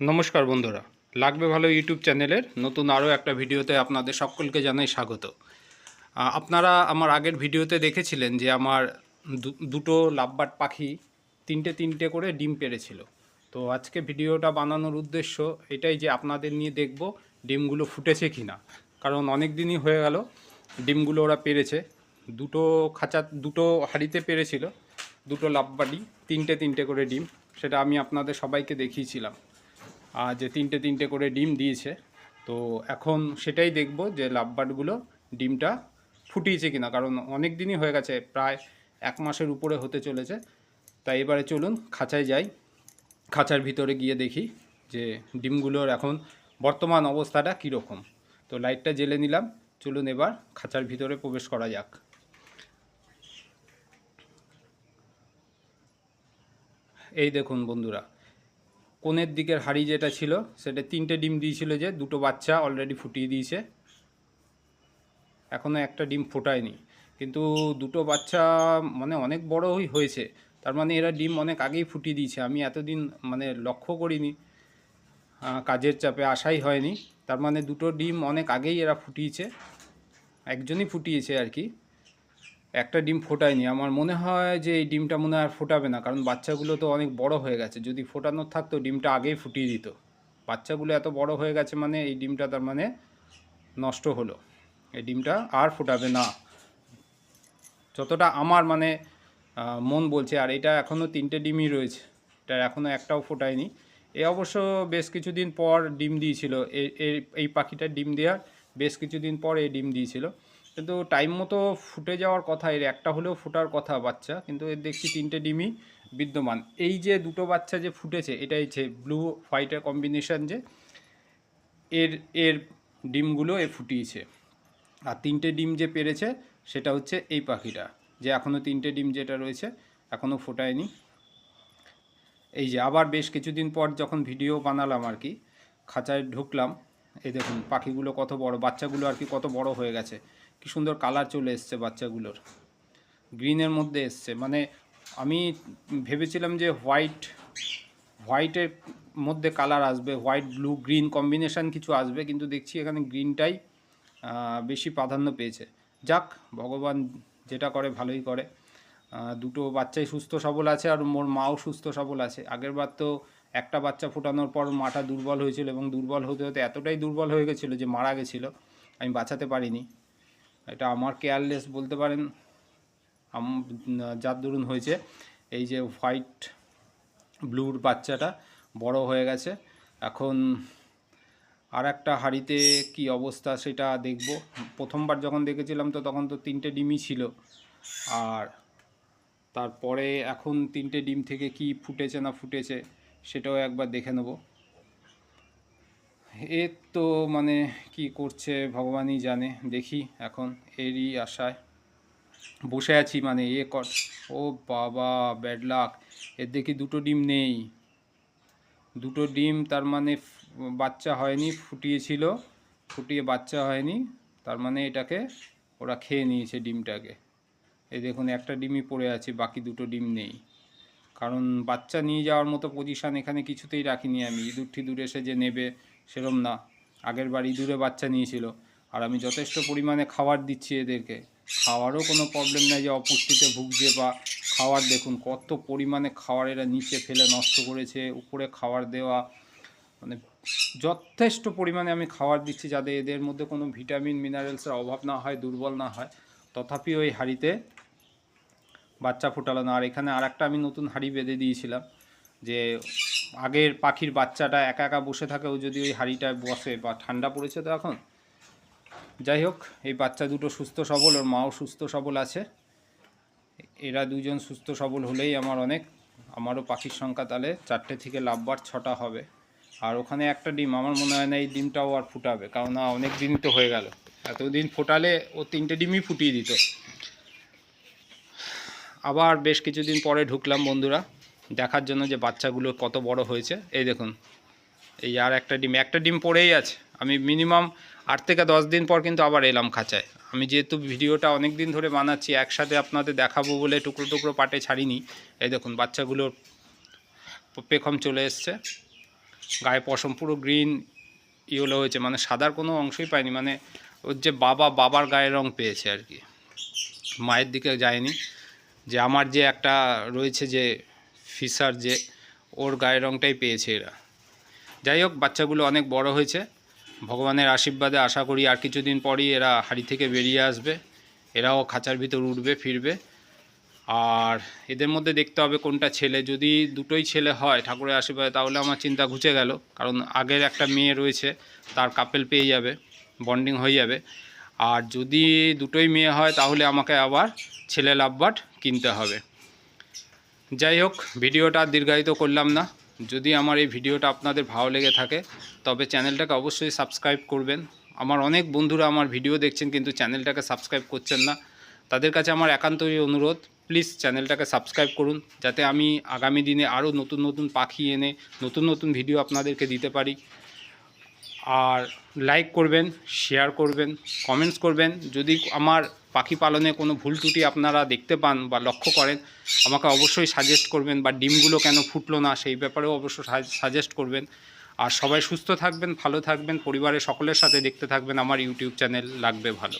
নমস্কার বন্ধুরা। লাগবে ভালো ইউটিউব চ্যানেলের নতুন আরও একটা ভিডিওতে আপনাদের সকলকে জানাই স্বাগত। আপনারা আমার আগের ভিডিওতে দেখেছিলেন যে আমার দুটো লাভবাট পাখি তিনটে তিনটে করে ডিম পেড়েছিল। তো আজকে ভিডিওটা বানানোর উদ্দেশ্য এটাই যে আপনাদের নিয়ে দেখব ডিমগুলো ফুটেছে কি না কারণ অনেক দিনই হয়ে গেল ডিমগুলো ওরা পেরেছে দুটো খাঁচা, দুটো হাঁড়িতে পেরেছিল দুটো লাভবাটি তিনটে তিনটে করে ডিম, সেটা আমি আপনাদের সবাইকে দেখিয়েছিলাম। যে তিনটে তিনটে করে ডিম দিয়েছে। তো এখন সেটাই দেখব যে লাভবার্ডগুলো ডিমটা ফুটিয়েছে কিনা, কারণ অনেক দিনই হয়ে গেছে, প্রায় এক মাসের উপরে হতে চলেছে। তাই এবারে চলুন খাঁচায় যাই, খাঁচার ভিতরে গিয়ে দেখি যে ডিমগুলোর এখন বর্তমান অবস্থাটা কীরকম। তো লাইটটা জেলে নিলাম, চলুন এবার খাঁচার ভিতরে প্রবেশ করা যাক। এই দেখুন বন্ধুরা কোণের দিকের হাড়ি যেটা ছিল, সেটা তিনটে ডিম দিয়েছিল যে দুটো বাচ্চা অলরেডি ফুটিয়ে দিয়েছে। এখনও একটা ডিম ফোটায়নি। কিন্তু দুটো বাচ্চা মানে অনেক বড়ই হয়েছে। তার মানে এরা ডিম অনেক আগেই ফুটিয়ে দিয়েছে। আমি এতদিন মানে লক্ষ্য করিনি। কাজের চাপে আসাই হয়নি। তার মানে দুটো ডিম অনেক আগেই এরা ফুটিয়েছে। একজনই ফুটিয়েছে আর কি। একটা ডিম ফোটায়নি। আমার মনে হয় যে এই ডিমটা মনে হয় আর ফোটাবে না, কারণ বাচ্চাগুলো তো অনেক বড় হয়ে গেছে। যদি ফোটানো থাকতো, ডিমটা আগেই ফুটিয়ে দিত। বাচ্চাগুলো এত বড় হয়ে গেছে মানে এই ডিমটা তার মানে নষ্ট হলো। এই ডিমটা আর ফোটাবে না। যতটা আমার মানে মন বলছে, আর এটা এখনও তিনটে ডিমই রয়েছে। এটা এখনও একটাও ফোটায়নি। এ অবশ্য বেশ কিছুদিন পর ডিম দিয়েছিল। এই পাখিটার ডিম দেওয়ার বেশ কিছুদিন পর এই ডিম দিয়েছিল। কিন্তু টাইম মতো ফুটে যাওয়ার কথা, এর একটা হলেও ফোটার কথা বাচ্চা, কিন্তু এর দেখছি তিনটে ডিমই বিদ্যমান। এই যে দুটো বাচ্চা যে ফুটেছে, এটাই হচ্ছে ব্লু হোয়াইটের কম্বিনেশান যে, এর এর ডিমগুলো এ ফুটিয়েছে। আর তিনটে ডিম যে পেরেছে, সেটা হচ্ছে এই পাখিটা, যে এখনও তিনটে ডিম যেটা রয়েছে এখনও ফোটায়নি। এই যে আবার বেশ কিছুদিন পর যখন ভিডিও বানালাম আর কি, খাঁচায় ঢুকলাম, এই দেখুন পাখিগুলো কত বড়, বাচ্চাগুলো আর কি কত বড় হয়ে গেছে। কি সুন্দর কালার চলে এসছে বাচ্চাগুলোর। গ্রিনের মধ্যে এসছে। মানে আমি ভেবেছিলাম যে হোয়াইট হোয়াইটের মধ্যে কালার আসবে হোয়াইট ব্লু গ্রিন কম্বিনেশন কিছু আসবে, কিন্তু দেখছি এখানে গ্রিনটাই বেশি প্রাধান্য পেয়েছে। যাক, ভগবান যেটা করে ভালোই করে। দুটো বাচ্চাই সুস্থ সবল আছে আর মোর মাও সুস্থ সবল আছে। আগের বার তো একটা বাচ্চা ফোটানোর পর মাটা দুর্বল হয়েছিল এবং দুর্বল হতে হতে এতটাই দুর্বল হয়ে গেছিল যে মারা গেছিল। আমি বাঁচাতে পারিনি। এটা আমার কেয়ারলেস বলতে পারেন। যার দরুন হয়েছে, এই যে হোয়াইট ব্লুর বাচ্চাটা বড় হয়ে গেছে। এখন আর একটা হাঁড়িতে কি অবস্থা সেটা দেখব। প্রথমবার যখন দেখেছিলাম তো তখন তো তিনটে ডিমই ছিল। আর তারপরে এখন তিনটে ডিম থেকে কি ফুটেছে না ফুটেছে সেটাও একবার দেখে নেব। এ তো মানে কি করছে ভগবানই জানে, দেখি এখন এরই আশায়। বসে আছি মানে এ কর, ও বাবা ব্যাড লাক এর দেখি দুটো ডিম নেই। দুটো ডিম তার মানে বাচ্চা হয়নি, ফুটিয়েছিল, ফুটিয়ে বাচ্চা হয়নি, তার মানে এটাকে ওরা খেয়ে নিয়েছে ডিমটাকে। এই দেখুন একটা ডিমই পড়ে আছে, বাকি দুটো ডিম নেই। কারণ বাচ্চা নিয়ে যাওয়ার মতো পজিশান এখানে কিছুতেই রাখিনি আমি। ইঁদুর ঠিদুর এসে যে নেবে সেরম না। আগের বার ইঁদুরে বাচ্চা নিয়েছিল। আর আমি যথেষ্ট পরিমাণে খাবার দিচ্ছি এদেরকে। খাওয়ারও কোনো প্রবলেম নাই যে অপুষ্টিতে ভুগছে বা খাওয়ার দেখুন, কত পরিমাণে খাবার এরা নিচে ফেলে নষ্ট করেছে, উপরে খাবার দেওয়া। মানে যথেষ্ট পরিমাণে আমি খাবার দিচ্ছি যাতে এদের মধ্যে কোনো ভিটামিন মিনারেলসের অভাব না হয়, দুর্বল না হয়। তথাপি ওই হাঁড়িতে বাচ্চা ফোটালো না। আর এখানে আর একটা আমি নতুন হাঁড়ি বেঁধে দিয়েছিলাম যে আগের পাখির বাচ্চাটা একা একা বসে থাকে, ও যদি ওই হাঁড়িটায় বসে বা ঠান্ডা পড়েছে তো এখন। যাই হোক, এই বাচ্চা দুটো সুস্থ সবল, ওর মাও সুস্থ সবল আছে। এরা দুজন সুস্থ সবল হলেই আমার অনেক, আমারও পাখির সংখ্যা তাহলে চারটে থেকে লাভবার ছটা হবে। আর ওখানে একটা ডিম, আমার মনে হয় না এই ডিমটাও আর ফুটাবে কারণ অনেক দিন তো হয়ে গেল। এতদিন ফোটালে ও তিনটে ডিমই ফুটিয়ে দিত। আবার বেশ কিছুদিন পরে ঢুকলাম বন্ধুরা, দেখার জন্য যে বাচ্চাগুলো কত বড় হয়েছে। এই দেখুন, এই আর একটা ডিম একটা ডিম পড়েই আছে। আমি মিনিমাম আট থেকে দশ দিন পর কিন্তু আবার এলাম খাঁচায়। আমি যেহেতু ভিডিওটা অনেক দিন ধরে বানাচ্ছি, একসাথে আপনাদের দেখাবো বলে টুকরো টুকরো পাটে ছাড়িনি। এই দেখুন, বাচ্চাগুলোর পেখম চলে এসছে। গায়ে পশম পুরো গ্রিন ইয়েলো হয়েছে মানে সাদার কোনো অংশই পায়নি মানে ওর যে বাবা, বাবার গায়ের রং পেয়েছে আর কি। মায়ের দিকে যায়নি। যে আমার যে একটা রয়েছে যে ফিসার যে ওর গায়ের রংটাই পেয়েছে এরা। যাই হোক, বাচ্চাগুলো অনেক বড় হয়েছে। ভগবানের আশীর্বাদে আশা করি আর কিছুদিন পরই এরা হাড়ি থেকে বেরিয়ে আসবে। এরাও খাঁচার ভিতর উঠবে, ফিরবে। আর এদের মধ্যে দেখতে হবে কোনটা ছেলে। যদি দুটোই ছেলে হয় ঠাকুরের আশীর্বাদে, তাহলে আমার চিন্তা ঘুচে গেল। কারণ আগের একটা মেয়ে রয়েছে, তার কাপেল পেয়ে যাবে, বন্ডিং হয়ে যাবে। আর যদি দুটোই মেয়ে হয়, তাহলে আমাকে আবার ছেলে লাভবাট কিনতে হবে। যাই হোক, ভিডিওটা দীর্ঘায়িত করলাম না। যদি আমার এই ভিডিওটা আপনাদের ভালো লেগে থাকে, তবে চ্যানেলটাকে অবশ্যই সাবস্ক্রাইব করবেন। আমার অনেক বন্ধুরা আমার ভিডিও দেখছেন, কিন্তু চ্যানেলটাকে সাবস্ক্রাইব করছেন না। তাদের কাছে আমার একান্তই অনুরোধ, প্লিজ চ্যানেলটাকে সাবস্ক্রাইব করুন, যাতে আমি আগামী দিনে আরও নতুন নতুন পাখি এনে নতুন নতুন ভিডিও আপনাদেরকে দিতে পারি। আর লাইক করবেন শেয়ার করবেন কমেন্টস করবেন। যদি আমার পাখি পালনে কোনো ভুল ত্রুটি আপনারা দেখতে পান বা লক্ষ্য করেন, আমাকে অবশ্যই সাজেস্ট করবেন বা ডিমগুলো কেন ফুটলো না সেই ব্যাপারেও অবশ্যই সাজেস্ট করবেন। আর সবাই সুস্থ থাকবেন, ভালো থাকবেন, পরিবারের সকলের সাথে দেখতে থাকবেন, আমার ইউটিউব চ্যানেল লাগবে ভালো।